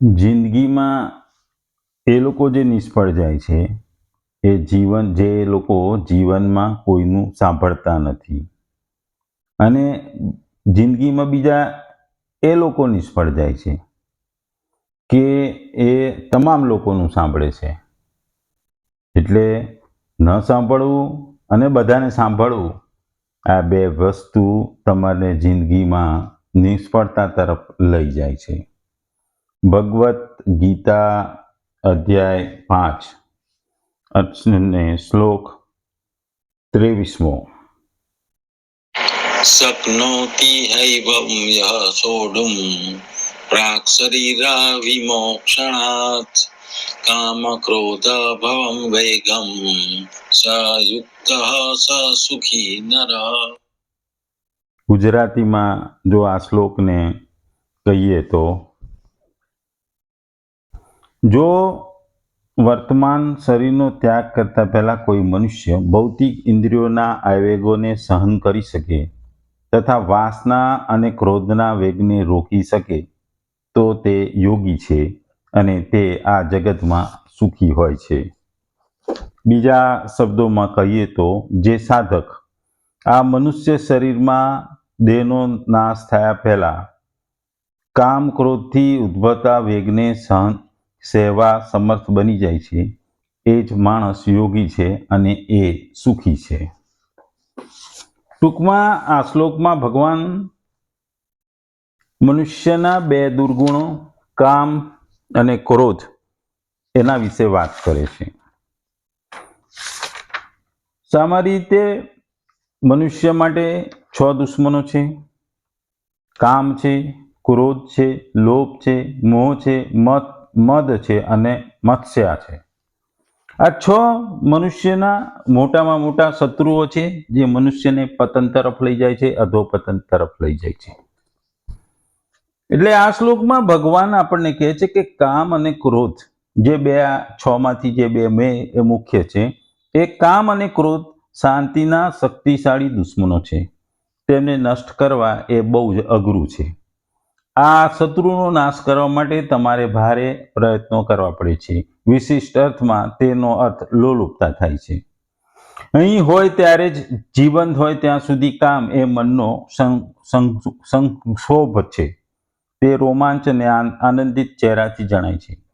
જિંદગીમાં એ લોકો જે નિષ્ફળ જાય છે, એ જીવન, જે લોકો જીવનમાં કોઈનું સાંભળતા નથી. અને જિંદગીમાં બીજા એ લોકો નિષ્ફળ જાય છે કે એ તમામ લોકોનું સાંભળે છે. એટલે ન સાંભળવું અને બધાને સાંભળવું, આ બે વસ્તુ તમારે જિંદગીમાં નિષ્ફળતા તરફ લઈ જાય છે. भगवत गीता अध्याय पाँच अर्जुन श्लोक त्रेविस्मो। सपनोती है यह सोडुम। प्राक शरीरा विमोक्षणात् काम क्रोध भवम वेगम। स स सुखी नर। गुजराती में जो आ श्लोक ने कही तो જો વર્તમાન શરીરનો ત્યાગ કરતા પહેલાં કોઈ મનુષ્ય ભૌતિક ઇન્દ્રિયોના આવેગોને સહન કરી શકે તથા વાસના અને ક્રોધના વેગને રોકી શકે, તો તે યોગી છે અને તે આ જગતમાં સુખી હોય છે. બીજા શબ્દોમાં કહીએ તો, જે સાધક આ મનુષ્ય શરીરમાં દેહનો નાશ થયા પહેલાં કામ ક્રોધથી ઉદ્ભવતા વેગને સહન સહેવા સમર્થ બની જાય છે. એ જ માણસ યોગી છે અને એ સુખી છે. ટૂંકમાં આ શ્લોકમાં ભગવાન મનુષ્યના બે દુર્ગુણો, કામ અને ક્રોધ એના વિશે વાત કરે છે. સામાન્ય રીતે મનુષ્ય માટે છ દુશ્મનો છે. કામ છે, ક્રોધ છે, લોભ છે, મોહ છે, મત મદ છે અને મત્સ્યા છે. આ છ મનુષ્યના મોટામાં મોટા શત્રુઓ છે, જે મનુષ્યને પતન તરફ લઈ જાય છે, અધોપતન તરફ લઈ જાય છે. એટલે આ શ્લોકમાં ભગવાન આપણને કહે છે કે કામ અને ક્રોધ, જે બે આ છ માંથી જે બે મેં એ મુખ્ય છે, એ કામ અને ક્રોધ શાંતિના શક્તિશાળી દુશ્મનો છે. તેમને નષ્ટ કરવા એ બહુ જ અઘરું છે. આ શત્રુનો નાશ કરવા માટે તમારે ભારે પ્રયત્નો કરવા પડે છે. વિશિષ્ટ અર્થમાં તેનો અર્થ લોલુપતા થાય છે. અહીં હોય ત્યારે જ જીવંત હોય ત્યાં સુધી કામ એ મનનો સંક્ષોભ છે. તે રોમાંચ અને આનંદિત ચહેરાથી જણાય છે.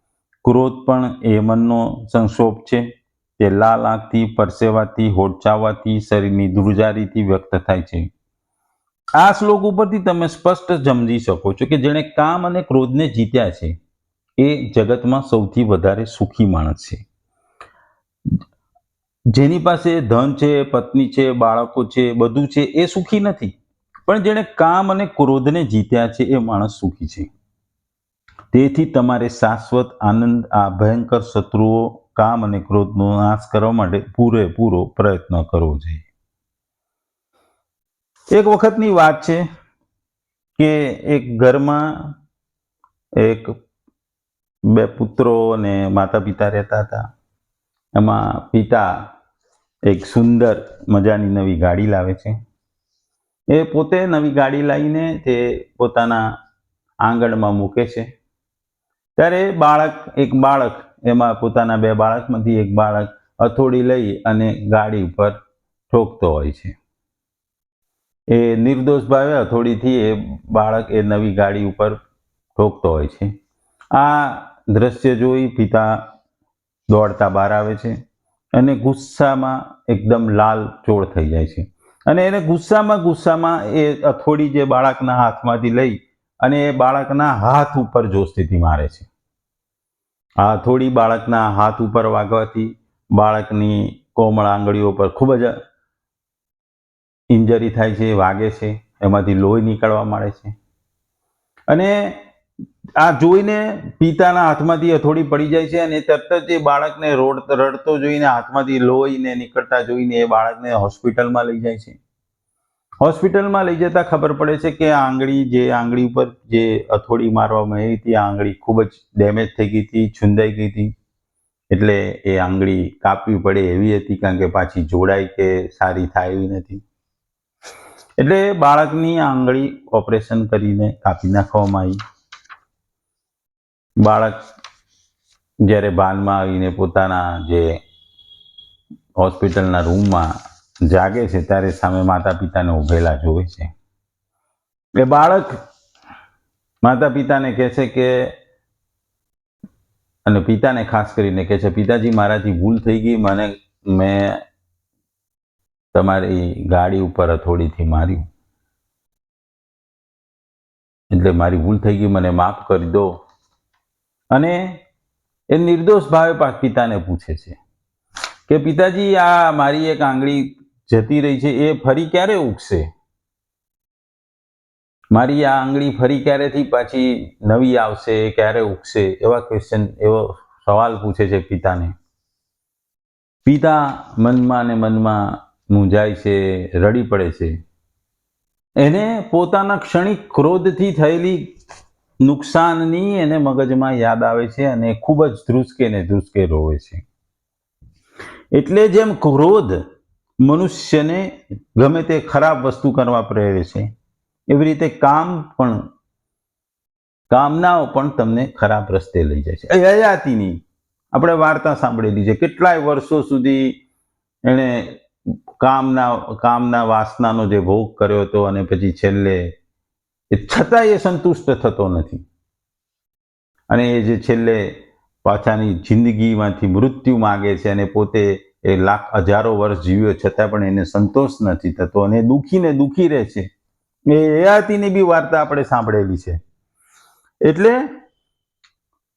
ક્રોધ પણ એ મનનો સંક્ષોભ છે. તે લાલ આંખથી પરસેવાથી હોડચાવાથી શરીરની ધ્રુજારીથી વ્યક્ત થાય છે. આ શ્લોક ઉપરથી તમે સ્પષ્ટ સમજી શકો છો કે જેણે કામ અને ક્રોધને જીત્યા છે, એ જગતમાં સૌથી વધારે સુખી માણસ છે. જેની પાસે ધન છે, પત્ની છે, બાળકો છે, બધું છે, એ સુખી નથી. પણ જેણે કામ અને ક્રોધને જીત્યા છે, એ માણસ સુખી છે. તેથી તમારે શાશ્વત આનંદ, આ ભયંકર શત્રુઓ કામ અને ક્રોધનો નાશ કરવા માટે પૂરેપૂરો પ્રયત્ન કરવો જોઈએ. એક વખતની વાત છે કે એક ઘરમાં એક બે પુત્રો અને માતા પિતા રહેતા હતા. એમાં પિતા એક સુંદર મજાની નવી ગાડી લાવે છે. એ પોતે નવી ગાડી લાવીને તે પોતાના આંગણમાં મૂકે છે. ત્યારે બાળક, એક બાળક, એમાં પોતાના બે બાળકમાંથી એક બાળક હથોડી લઈ અને ગાડી ઉપર ઠોકતો હોય છે. એ નિર્દોષ ભાવે હથોડીથી એ બાળક એ નવી ગાડી ઉપર ઠોકતો હોય છે. આ દ્રશ્ય જોઈ પિતા દોડતા બહાર આવે છે અને ગુસ્સામાં એકદમ લાલ ચોળ થઈ જાય છે. અને એને ગુસ્સામાં ગુસ્સામાં એ હથોડી જે બાળકના હાથમાંથી લઈ અને એ બાળકના હાથ ઉપર જોસ્તીથી મારે છે. આ હથોડી બાળકના હાથ ઉપર વાગવાથી બાળકની કોમળ આંગળીઓ પર ખૂબ જ ઇન્જરી થાય છે, વાગે છે, એમાંથી લોહી નીકળવા માંડે છે. અને આ જોઈને પિતાના હાથમાંથી હથોડી પડી જાય છે અને તરત જ એ બાળકને રોડ રડતો જોઈને હાથમાંથી લોહીને નીકળતા જોઈને એ બાળકને હોસ્પિટલમાં લઈ જાય છે. હોસ્પિટલમાં લઈ જતા ખબર પડે છે કે આ આંગળી, જે આંગળી ઉપર જે અથોડી મારવામાં આવી હતી, આ આંગળી ખૂબ જ ડેમેજ થઈ ગઈ હતી, છુંદાઈ ગઈ હતી. એટલે એ આંગળી કાપવી પડે એવી હતી કારણ કે પાછી જોડાય કે સારી થાય એવી નથી. એટલે બાળકની આંગળી ઓપરેશન કરીને કાપી નાખવામાં આવી. બાળક જ્યારે ભાનમાં આવીને પોતાના જે હોસ્પિટલના રૂમમાં જાગે છે, ત્યારે સામે માતા પિતાને ઉભેલા જોવે છે. એ બાળક માતા પિતાને કહે છે કે, અને પિતાને ખાસ કરીને કહે છે, પિતાજી, મારાથી ભૂલ થઈ ગઈ. મને, મેં તમારી ગાડી ઉપર હથોડીથી માર્યું. એટલે મારી ભૂલ થઈ ગઈ, મને માફ કરી દો. અને એ નિર્દોષ ભાવે પિતાને પૂછે છે કે પિતાજી, આ મારી એક આંગળી જતી રહી છે, એ ફરી ક્યારે ઉગશે? મારી આ આંગળી ફરી ક્યારેથી પાછી નવી આવશે ક્યારે ઉગશે? એવા ક્વેશ્ચન એવો સવાલ પૂછે છે પિતાને. પિતા મનમાં ને મનમાં મૂંઝાય છે, રડી પડે છે. એને પોતાના ક્ષણિક ક્રોધથી થયેલી નુકસાનની એને મગજમાં યાદ આવે છે અને ખૂબ જ ધ્રુસકે ને ધ્રુસકે રોવે છે. એટલે જેમ ક્રોધ મનુષ્યને ગમે તે ખરાબ વસ્તુ કરવા પ્રેરે છે, એવી રીતે કામ પણ, કામનાઓ પણ તમને ખરાબ રસ્તે લઈ જાય છે. એ હયાતીની, આપણે વાર્તા સાંભળેલી છે. કેટલાય વર્ષો સુધી એણે કામના કામના વાસનાનો જે ભોગ કર્યો હતો અને પછી છેલ્લે એ છતાંય એ સંતુષ્ટ થતો નથી. અને એ જે છેલ્લે પાછાની જિંદગીમાંથી મૃત્યુ માગે છે અને પોતે એ લાખ હજારો વર્ષ જીવ્યો છતાં પણ એને સંતોષ નથી થતો અને દુઃખીને દુઃખી રહે છે. એ હયાતીની બી વાર્તા આપણે સાંભળેલી છે. એટલે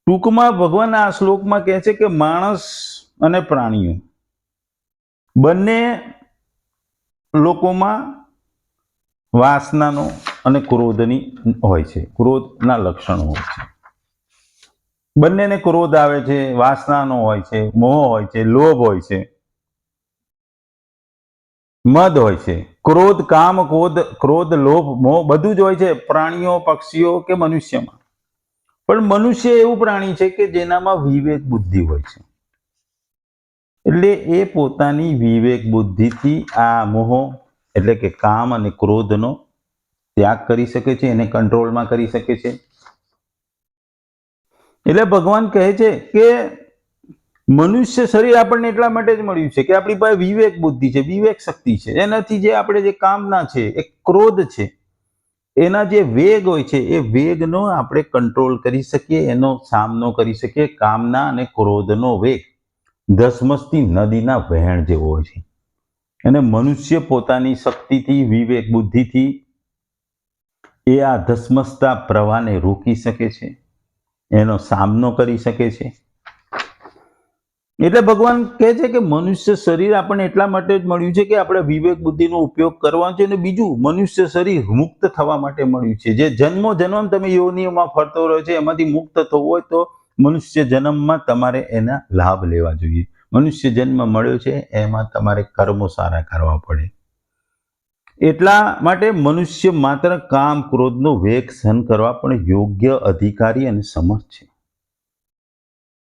ટૂંકમાં ભગવાન આ શ્લોકમાં કહે છે કે માણસ અને પ્રાણીઓ બંને લોકોમાં વાસનાનો અને ક્રોધની હોય છે. ક્રોધના લક્ષણો હોય છે. બંનેને ક્રોધ આવે છે, વાસનાનો હોય છે, મોહ હોય છે, લોભ હોય છે, મદ હોય છે. ક્રોધ, કામ, ક્રોધ ક્રોધ, લોભ, મોહ બધું જ હોય છે, પ્રાણીઓ, પક્ષીઓ કે મનુષ્યમાં. પણ મનુષ્ય એવું પ્રાણી છે કે જેનામાં વિવેક બુદ્ધિ હોય છે. એટલે એ પોતાની વિવેક બુદ્ધિથી આ મોહ, એટલે કે કામ અને ક્રોધનો ત્યાગ કરી શકે છે, એને કંટ્રોલમાં કરી શકે છે. એટલે ભગવાન કહે છે કે મનુષ્ય શરીર આપણને એટલા માટે જ મળ્યું છે કે આપણી પાસે વિવેક બુદ્ધિ છે, વિવેક શક્તિ છે. એનાથી જે આપણે જે કામના છે, એ ક્રોધ છે, એના જે વેગ હોય છે, એ વેગનો આપણે કંટ્રોલ કરી શકીએ, એનો સામનો કરી શકીએ કામના અને ક્રોધનો વેગ. ધસમસતી નદીના વહેણ જેવો હોય છે. અને મનુષ્ય પોતાની શક્તિથી, વિવેક, બુદ્ધિથી એ આ ધસમસતા પ્રવાહને રોકી શકે છે, એનો સામનો કરી શકે છે. એટલે ભગવાન કહે છે કે મનુષ્ય શરીર આપણને એટલા માટે જ મળ્યું છે કે આપણે વિવેક, બુદ્ધિનો ઉપયોગ કરવાનો છે અને બીજું, મનુષ્ય શરીર મુક્ત થવા માટે મળ્યું છે. જે જન્મો જન્મ તમે યોનિઓમાં ફરતો રહ્યો છે, એમાંથી મુક્ત થવું હોય તો મનુષ્ય જન્મમાં તમારે એના લાભ લેવા જોઈએ. મનુષ્ય જન્મ મળ્યો છે, એમાં તમારે કર્મો સારા કરવા પડે. એટલા માટે મનુષ્ય માત્ર કામ ક્રોધનો વેગ સહન કરવા પણ યોગ્ય અધિકારી અને સમર્થ છે.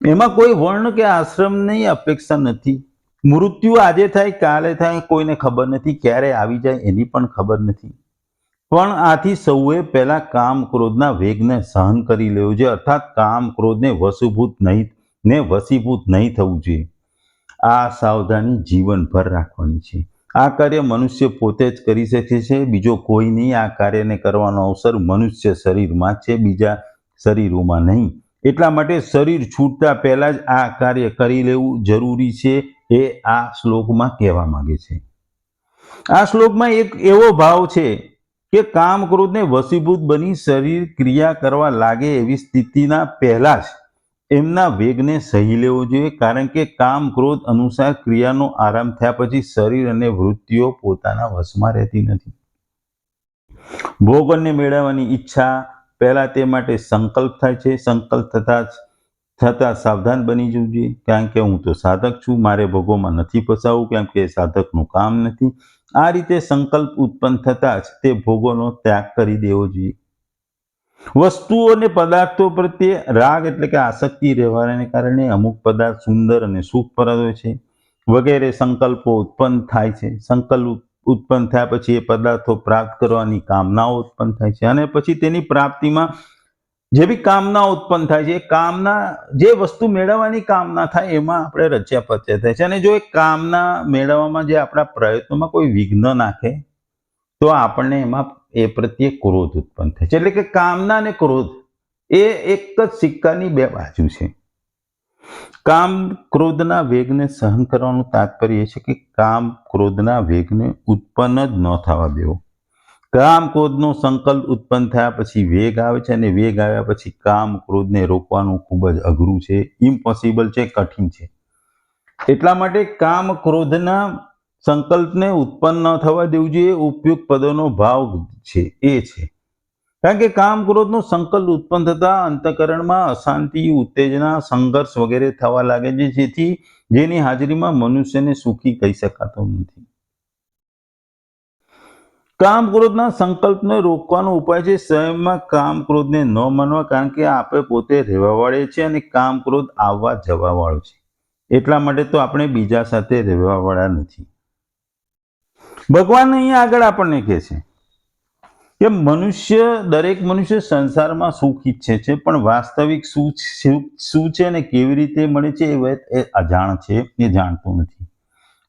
એમાં કોઈ વર્ણ કે આશ્રમની અપેક્ષા નથી. મૃત્યુ આજે થાય, કાલે થાય, કોઈને ખબર નથી, ક્યારે આવી જાય એની પણ ખબર નથી. પણ આથી સૌએ પહેલાં કામ ક્રોધના વેગને સહન કરી લેવું જોઈએ અર્થાત કામ ક્રોધને વસુભૂત નહીં, ને વસીભૂત નહીં થવું જોઈએ. આ સાવધાની જીવનભર રાખવાની છે. આ કાર્ય મનુષ્ય પોતે જ કરી શકે છે, બીજો કોઈ નહીં. આ કાર્યને કરવાનો અવસર મનુષ્ય શરીરમાં છે, બીજા શરીરોમાં નહીં. એટલા માટે શરીર છૂટતા પહેલાં જ આ કાર્ય કરી લેવું જરૂરી છે, એ આ શ્લોકમાં કહેવા માંગે છે. આ શ્લોકમાં એક એવો ભાવ છે કે કામ ક્રોધને વસીભૂત બની શરીર ક્રિયા કરવા લાગે એવી સ્થિતિના પહેલા જ એમના વેગને સહી લેવો જોઈએ, કારણ કે કામ ક્રોધ અનુસાર ક્રિયાનો આરામ થયા પછી શરીર અને વૃત્તિઓ પોતાના વશમાં રહેતી નથી. ભોગને મેળવવાની ઈચ્છા પહેલા તે માટે સંકલ્પ થાય છે. સંકલ્પ થતા જ, થતાં સાવધાન બની જવું જોઈએ. કારણ કે હું તો સાધક છું, મારે ભોગોમાં નથી ફસાવું, કેમ કે સાધકનું કામ નથી. આ રીતે સંકલ્પ ઉત્પન્ન થતા જ તે ભોગોનો ત્યાગ કરી દેવો જોઈએ. વસ્તુઓ અને પદાર્થો પ્રત્યે રાગ એટલે કે આસક્તિ રહેવાને કારણે અમુક પદાર્થ સુંદર અને સુખપ્રદ હોય છે. વગેરે સંકલ્પો ઉત્પન્ન થાય છે. સંકલ્પ ઉત્પન્ન થયા પછી એ પદાર્થો પ્રાપ્ત કરવાની કામનાઓ ઉત્પન્ન થાય છે અને પછી તેની પ્રાપ્તિમાં જે બી કામના ઉત્પન્ન થાય છે કામના, જે વસ્તુ મેળવવાની કામના થાય, એમાં આપણે રચ્યા પચ્યા થાય છે. અને જો એ કામના મેળવવામાં જે આપણા પ્રયત્નોમાં કોઈ વિઘ્ન નાખે, તો આપણને એમાં એ પ્રત્યે ક્રોધ ઉત્પન્ન થાય છે. એટલે કે કામના અને ક્રોધ, એ એક જ સિક્કાની બે બાજુ છે. કામ ક્રોધના વેગને સહન કરવાનું તાત્પર્ય છે કે કામ ક્રોધના વેગને ઉત્પન્ન જ ન થવા દેવો. કામ ક્રોધનો સંકલ્પ ઉત્પન્ન થયા પછી વેગ આવે છે અને વેગ આવ્યા પછી કામ ક્રોધને રોકવાનું ખૂબ જ અઘરું છે ઇમ્પોસિબલ છે, કઠિન છે. એટલા માટે કામ ક્રોધના સંકલ્પને ઉત્પન્ન ન થવા દેવું જોઈએ, ઉપયોગ પદોનો ભાવ છે, એ છે. કારણ કે કામ ક્રોધનો સંકલ્પ ઉત્પન્ન થતા અંતકરણમાં અશાંતિ, ઉત્તેજના, સંઘર્ષ વગેરે થવા લાગે છે, જેથી જેની હાજરીમાં મનુષ્યને સુખી કહી શકાતો નથી. કામ ક્રોધના સંકલ્પને રોકવાનો ઉપાય છે. સ્વયંમાં કામ ક્રોધને ન માનવા કારણ કે આપણે પોતે રહેવાવાળે છે અને કામ ક્રોધ આવવા જવાવાળો છે. એટલા માટે તો આપણે બીજા સાથે રહેવાવાળા નથી. ભગવાન અહીંયા આગળ આપણને કહે છે કે મનુષ્ય, દરેક મનુષ્ય સંસારમાં સુખ ઈચ્છે છે, પણ વાસ્તવિક શું શું છે અને કેવી રીતે મળે છે એ અજાણ છે, એ જાણતું નથી.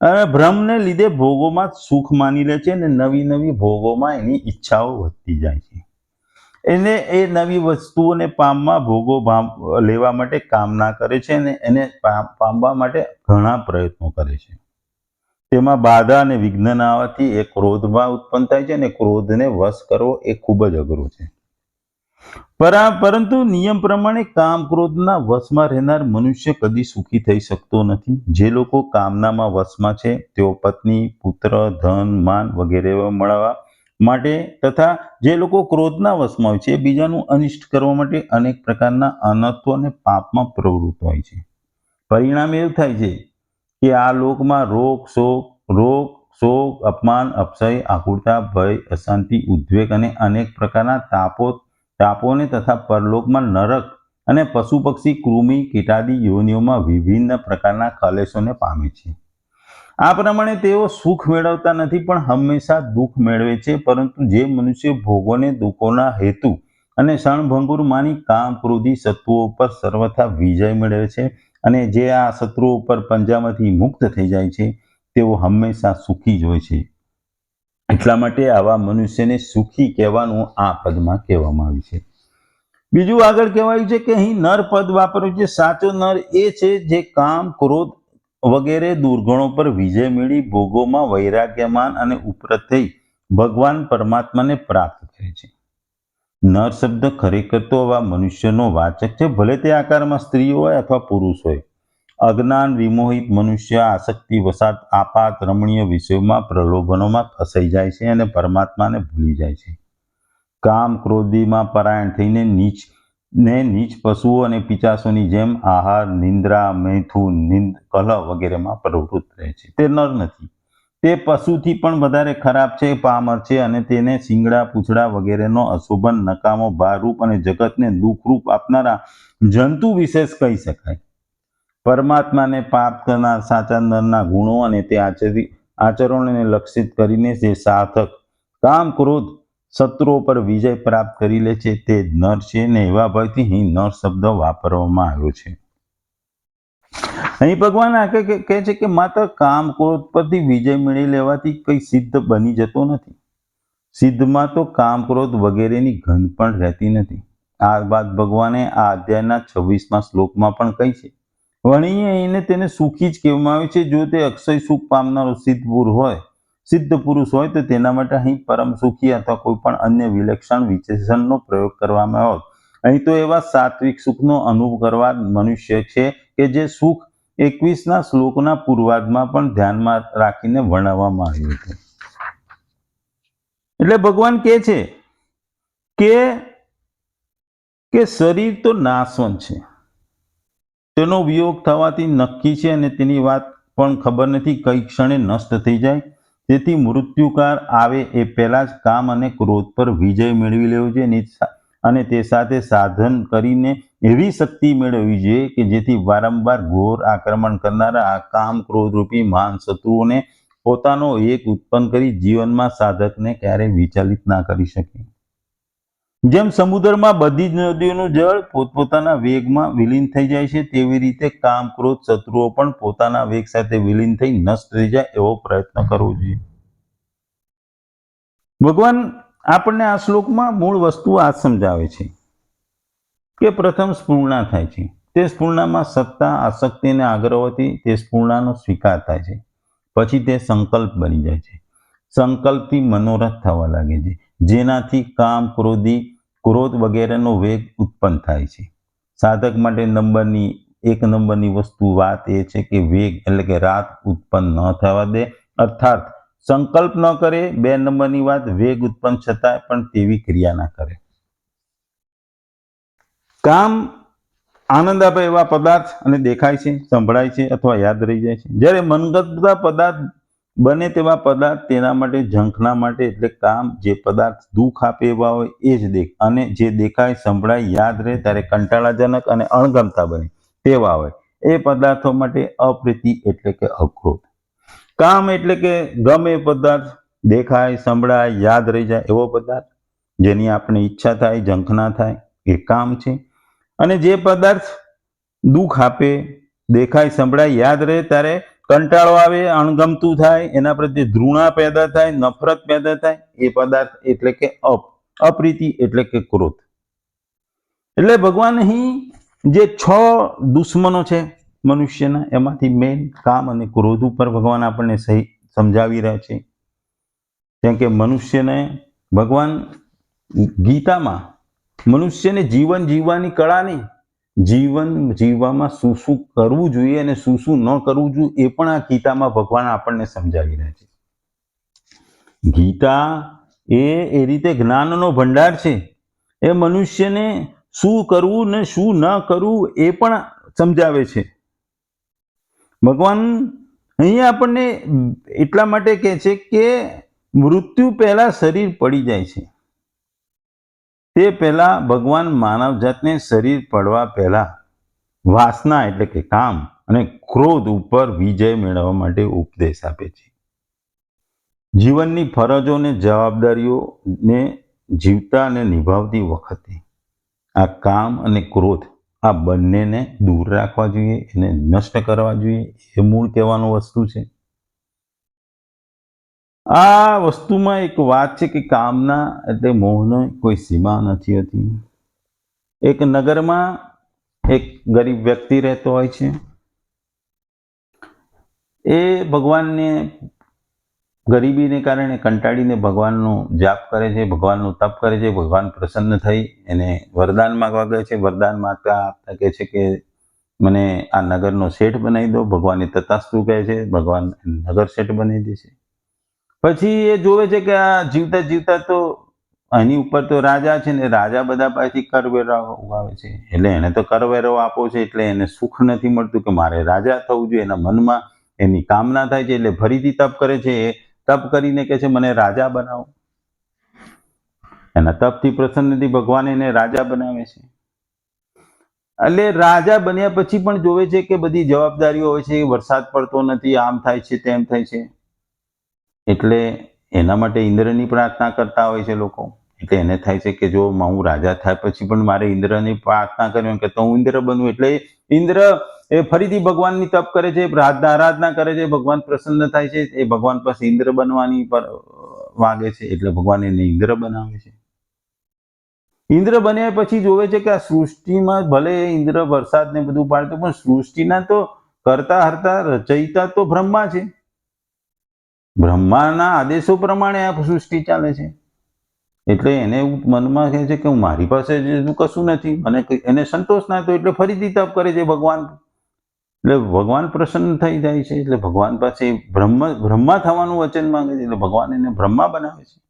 ભ્રમને લીધે ભોગોમાં સુખ માની લે છે અને નવી નવી ભોગોમાં એની ઈચ્છાઓ વધતી જાય છે. એને એ નવી વસ્તુઓને પામવા ભોગો લેવા માટે કામના કરે છે અને એને પામ- પામવા માટે ઘણા પ્રયત્નો કરે છે. તેમાં બાધા અને વિઘ્ન આવવાથી એ ક્રોધમાં ઉત્પન્ન થાય છે અને ક્રોધને વશ કરવો એ ખૂબ જ અઘરું છે. પરંતુ નિયમ પ્રમાણે કામ ક્રોધના વશમાં રહેનાર મનુષ્ય કદી સુખી થઈ શકતો નથી. જે લોકો કામનામાં વશમાં છે, તેઓ પત્ની, પુત્ર, ધન, માન વગેરે મળવા માટે તથા જે લોકો ક્રોધના વશમાં હોય છે, બીજાનું અનિષ્ટ કરવા માટે અનેક પ્રકારના અનત્વ અને પાપમાં પ્રવૃત્ત હોય છે. પરિણામ એવું થાય છે કે આ લોકમાં રોગ, શોક રોગ, શોક, અપમાન, અપસય, આકુરતા, ભય, અશાંતિ, ઉદ્વેગ અને અનેક પ્રકારના તાપો તાપોને તથા પરલોકમાં નરક અને પશુ પક્ષી કૃમિ, કીટાદી યોનિઓમાં વિભિન્ન પ્રકારના કલેશોને પામે છે. આ પ્રમાણે તેઓ સુખ મેળવતા નથી, પણ હંમેશા દુઃખ મેળવે છે, પરંતુ જે મનુષ્ય ભોગોને દુઃખોના હેતુ અને ક્ષણભંગુર માની કામ, ક્રોધી, શત્રુઓ પર સર્વથા વિજય મેળવે છે અને જે આ શત્રુઓ ઉપર પંજામાંથી મુક્ત થઈ જાય છે, તેઓ હંમેશા સુખી જ હોય છે. એટલા માટે આવા મનુષ્યને સુખી કહેવાનું આ પદમાં કહેવામાં આવ્યું છે. બીજું આગળ કહેવાયું છે કે અહીં નર પદ વાપર્યું છે. સાચો નર એ છે જે કામ, ક્રોધ વગેરે દુર્ગણો પર વિજય મેળવી ભોગોમાં વૈરાગ્યમાન અને ઉપરત થઈ ભગવાન પરમાત્માને પ્રાપ્ત કરે છે. નર શબ્દ ખરેખર તો આવા મનુષ્યનો વાચક છે. ભલે તે આકારમાં સ્ત્રી હોય અથવા પુરુષ હોય. અજ્ઞાન વિમોહિત મનુષ્ય આસક્તિ વસાત આપાત રમણીય વિષયોમાં પ્રલોભનોમાં ફસાઈ જાય છે અને પરમાત્માને ભૂલી જાય છે. કામ ક્રોધીમાં પરાયણ થઈને નીચ, ને નીચ પશુઓ અને પિચાસોની જેમ આહાર, નિંદ્રા મૈથુન નિંદ, કલહ વગેરેમાં પ્રવૃત્ત રહે છે. તે નર નથી. તે પશુથી પણ વધારે ખરાબ છે, પામર છે અને તેને શિંગડા, પૂંછડા વગેરેનો અશોભન, નકામો ભારરૂપ અને જગતને દુઃખરૂપ આપનારા જંતુ વિશેષ કહી શકાય. પરમાત્માને પાપ કરનાર સાચા નરના ગુણો અને તે આચરી આચરણોને લક્ષિત કરીને જે સાર્થક કામ ક્રોધ શત્રુઓ પર વિજય પ્રાપ્ત કરી લે છે, તે નર છે ને એવા ભયથી અહીં નર શબ્દ વાપરવામાં આવ્યો છે. અહીં ભગવાન આ કહે છે કે માત્ર કામ ક્રોધ પરથી વિજય મેળવી લેવાથી કંઈ સિદ્ધ બની જતો નથી. સિદ્ધમાં તો કામ ક્રોધ વગેરેની ગંધ પણ રહેતી નથી. આ વાત ભગવાને આ અધ્યાયના છવ્વીસમાં શ્લોકમાં પણ કહી છે. વણીએ એને તેને સુખી જ કહેવામાં આવે છે. જો તે અક્ષય સુખ પામનારો સિદ્ધ હોય, સિદ્ધ પુરુષ હોય, તો તેના માટે અહીં પરમ સુખી અથવા કોઈ પણ અન્ય વિલક્ષણ વિશેષણનો પ્રયોગ કરવામાં આવ્યો અહીં તો એવા સાત્વિક સુખનો અનુભવ કરવા મનુષ્ય છે કે જે સુખ એકવીસના શ્લોકના પૂર્વાદમાં પણ ધ્યાનમાં રાખીને વર્ણવવામાં આવ્યું હતું એટલે ભગવાન કહે છે કે કે શરીર તો નાશવંત છે. તેનો વિયોગ થવાથી નક્કી છે અને તેની વાત પણ ખબર નથી, કઈ ક્ષણે નષ્ટ થઈ જાય. તેથી મૃત્યુકાળ આવે એ પહેલાં જ કામ અને ક્રોધ પર વિજય મેળવી લેવો જોઈએ અને તે સાથે સાધન કરીને એવી શક્તિ મેળવવી જોઈએ કે જેથી વારંવાર ઘોર આક્રમણ કરનારા આ કામ ક્રોધરૂપી મહાન શત્રુઓને પોતાનો એક ઉત્પન્ન કરી જીવનમાં સાધકને ક્યારેય વિચલિત ના કરી શકે. જેમ સમુદ્રમાં બધી જ નદીઓનું જળ પોતપોતાના વેગમાં વિલીન થઈ જાય છે, તેવી રીતે કામ, ક્રોધ, શત્રુઓ પણ પોતાના વેગ સાથે વિલીન થઈ નષ્ટ થઈ જાય એવો પ્રયત્ન કરવો જોઈએ. ભગવાન આપણને આ શ્લોકમાં મૂળ વસ્તુ આ સમજાવે છે કે પ્રથમ સ્પૂર્ણા થાય છે. તે સ્પૂર્ણામાં સત્તા, આસક્તિ અને આગ્રહથી તે સ્પૂર્ણાનો સ્વીકાર થાય છે. પછી તે સંકલ્પ બની જાય છે. સંકલ્પથી મનોરથ થવા લાગે છે. જેનાથી કામ, ક્રોધી, ક્રોધ વગેરેનો વેગ ઉત્પન્ન થાય છે. સાધક માટે નંબરની, એક નંબરની વસ્તુ વાત એ છે કે વેગ એટલે કે રાત ઉત્પન્ન ન થવા દે. અર્થાત, સંકલ્પ ન કરે, બે નંબરની વાત વેગ ઉત્પન્ન છતાં પણ તેવી ક્રિયા ના કરે. કામ આનંદ આપે એવા પદાર્થ અને દેખાય છે, સંભળાય છે અથવા યાદ રહી જાય છે. જ્યારે મનગતતા પદાર્થ બને તેવા પદાર્થ તેના માટે ઝંખના માટે એટલે કામ, જે પદાર્થ દુઃખ આપે એવા હોય એ જ દેખ, અને જે દેખાય, સંભળાય, યાદ રહે ત્યારે કંટાળાજનક અને અણગમતા બને તેવા હોય. એ પદાર્થો માટે અપ્રીતિ એટલે કે અક્રોધ. કામ એટલે કે ગમે પદાર્થ દેખાય, સંભળાય, યાદ રહી જાય એવો પદાર્થ જેની આપણે ઈચ્છા થાય ઝંખના થાય, એ કામ છે. અને જે પદાર્થ દુઃખ આપે, દેખાય, સંભળાય, યાદ રહે ત્યારે કંટાળો આવે, અણગમતું થાય, એના પ્રત્યે ધૃણા પેદા થાય, નફરત પેદા થાય, એ પદાર્થ એટલે કે અપ, અપ્રીતિ એટલે કે ક્રોધ. એટલે ભગવાન અહીં જે છ દુશ્મનો છે મનુષ્યના, એમાંથી મેન કામ અને ક્રોધ ઉપર ભગવાન આપણને સહી સમજાવી રહ્યા છે. કેમ કે મનુષ્યને ભગવાન ગીતામાં મનુષ્યને જીવન જીવવાની કળાની જીવન જીવવામાં શું શું કરવું જોઈએ અને શું શું ન કરવું જોઈએ એ પણ આ ગીતામાં ભગવાન આપણને સમજાવી રહ્યા છે. ગીતા એ એ રીતે જ્ઞાનનો ભંડાર છે. એ મનુષ્યને શું કરવું ને શું ન કરવું એ પણ સમજાવે છે. ભગવાન અહીં આપણને એટલા માટે કહે છે કે મૃત્યુ પહેલા શરીર પડી જાય છે. તે પહેલા ભગવાન માનવજાતને શરીર પડવા પહેલા વાસના એટલે કે કામ અને ક્રોધ ઉપર વિજય મેળવવા માટે ઉપદેશ આપે છે. જીવનની ફરજો અને જવાબદારીઓને જીવતા અને નિભાવતી વખતે આ કામ અને ક્રોધ આ બંનેને દૂર રાખવા જોઈએ, એને નષ્ટ કરવા જોઈએ, એ મૂળ કહેવાનું વસ્તુ છે. આ વસ્તુમાં એક વાત છે કે કામના એટલે મોહનો કોઈ સીમા નથી હોતી. એક નગરમાં એક ગરીબ વ્યક્તિ રહેતો હોય છે. એ ભગવાનને ગરીબીને કારણે કંટાળીને ભગવાનનો જાપ કરે છે, ભગવાનનું તપ કરે છે, ભગવાન પ્રસન્ન થઈ એને વરદાન માગવા ગਏ છે. વરદાન માગતા આપતા કહે છે કે મને આ નગરનો શેઠ બનાવી દો. ભગવાને તથાસ્તુ કહે છે. ભગવાન નગર શેઠ બનાવી દે છે પછી એ જોવે છે કે આ જીવતા જીવતા તો એની ઉપર તો રાજા છે ને રાજા બધા પાસેથી કરવેરા ઉગાવે છે. એટલે એને તો કરવેરો આપો છે એટલે એને સુખ નથી મળતું કે મારે રાજા થવું જોઈએ. એના મનમાં એની કામના થાય છે એટલે ફરીથી તપ કરે છે. એ તપ કરીને કહે છે, મને રાજા બનાવો. એના તપથી પ્રસન્નથી ભગવાન એને રાજા બનાવે છે. એટલે રાજા બન્યા પછી પણ જોવે છે કે બધી જવાબદારીઓ હોય છે. વરસાદ પડતો નથી, આમ થાય છે, તેમ થાય છે. એટલે એના માટે ઇન્દ્રની પ્રાર્થના કરતા હોય છે લોકો. એટલે એને થાય છે કે જો હું રાજા થાય પછી પણ મારે ઇન્દ્રની પ્રાર્થના કરવી કે તો હું ઇન્દ્ર બનવું. એટલે ઇન્દ્ર એ ફરીથી ભગવાનની તપ કરે છે આરાધના કરે છે, ભગવાન પ્રસન્ન થાય છે. એ ભગવાન પાસે ઇન્દ્ર બનવાની પર, વાગે છે એટલે ભગવાન એને ઇન્દ્ર બનાવે છે. ઇન્દ્ર બન્યા પછી જોવે છે કે આ સૃષ્ટિમાં ભલે ઇન્દ્ર વરસાદ ને બધું પાડતો પણ સૃષ્ટિના તો કરતા હરતા રચયિતા તો બ્રહ્મા છે. બ્રહ્માના આદેશો પ્રમાણે આ સૃષ્ટિ ચાલે છે. એટલે એને એવું મનમાં કહે છે કે મારી પાસે જે કશું નથી. મને એને સંતોષ ના થયો એટલે ફરીથી તપ કરે છે ભગવાન. એટલે ભગવાન પ્રસન્ન થઈ જાય છે. એટલે ભગવાન પાસે બ્રહ્મ બ્રહ્મા થવાનું વચન માંગે છે. એટલે ભગવાન એને બ્રહ્મા બનાવે છે.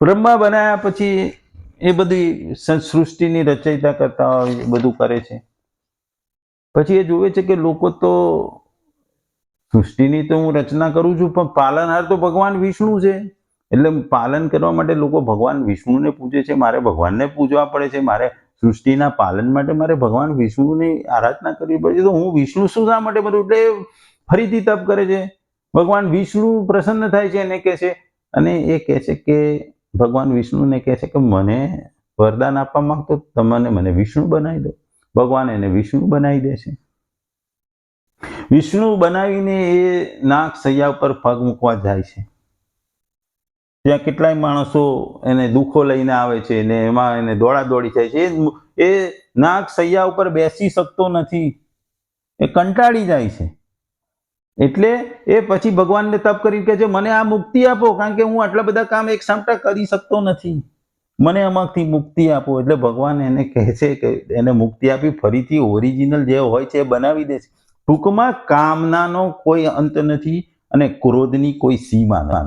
બ્રહ્મા બનાવ્યા પછી એ બધી સૃષ્ટિની રચયિતા કરતા હોય બધું કરે છે. પછી એ જોવે છે કે લોકો તો સૃષ્ટિની તો હું રચના કરું છું, પણ પાલનહાર તો ભગવાન વિષ્ણુ છે. એટલે પાલન કરવા માટે લોકો ભગવાન વિષ્ણુને પૂજે છે, મારે ભગવાનને પૂજવા પડે છે, મારે સૃષ્ટિના પાલન માટે મારે ભગવાન વિષ્ણુની આરાધના કરવી પડે છે. તો હું વિષ્ણુ શું શા માટે બધું એટલે ફરીથી તપ કરે છે. ભગવાન વિષ્ણુ પ્રસન્ન થાય છે એને કહે છે, અને એ કહે છે કે ભગવાન વિષ્ણુને કહે છે કે મને વરદાન આપવા માંગતો તમને મને વિષ્ણુ બનાવી દો. ભગવાન એને વિષ્ણુ બનાવી દે છે. વિષ્ણુ બનાવીને એ નાગ સૈયા ઉપર પગ મૂકવા જાય છે. ત્યાં કેટલાય માણસો એને દુઃખો લઈને આવે છે ને એમાં એને દોડા દોડી થાય છે. એ નાગ સૈયા ઉપર બેસી શકતો નથી. એ કંટાળી જાય છે. એટલે એ પછી ભગવાનને તપ કરી કે છે, મને આ મુક્તિ આપો, કારણ કે હું આટલા બધા કામ એક સામટા કરી શકતો નથી. મને આમાંથી મુક્તિ આપો. એટલે ભગવાન એને કહે છે કે એને મુક્તિ આપી, ફરીથી ઓરિજિનલ જે હોય છે એ બનાવી દે છે. ટૂંકમાં કામનાનો કોઈ અંત નથી અને ક્રોધની કોઈ સીમા નથી.